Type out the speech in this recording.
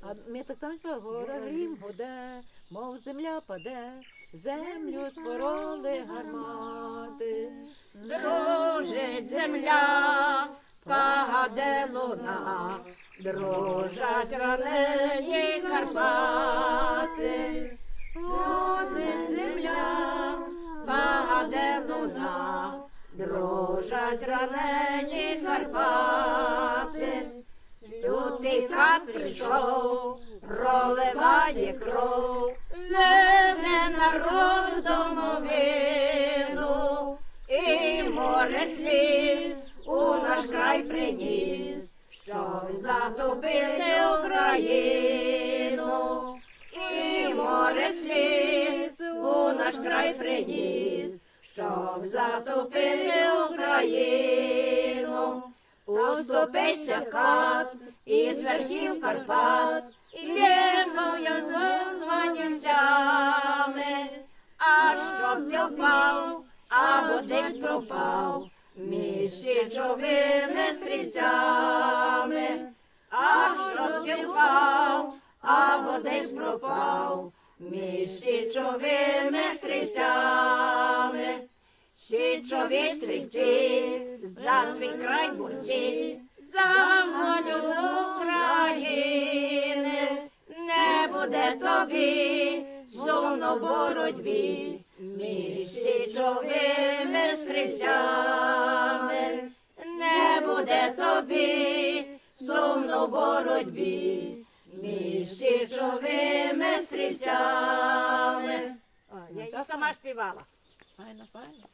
А ми так само співаємо, гора грім гуде, мов земля паде, землю спороли гармати. Дружить земля, паде луна, дружать ранені Карпати. Ходить земля, паде луна, дружать ранені Карпати. Лютий прийшов, проливає кров, мене народ домовину, і море сліз у наш край приніс, щоб затопити Україну, і море сліз у наш край приніс, щоб затопити Україну. Уступися кат із верхів Карпат, ідемо німцями, а щоб ти впав, або десь пропав, між січовими стрільцями, а щоб ти впав, або десь пропав, між січовими стрільцями. Січові стрільці, за свій край борці, за волю України, не буде тобі, сумно в боротьбі, між січовими стрільцями, не буде тобі, сумно в боротьбі, між січовими стрільцями. Я сама співала. Файно, файно.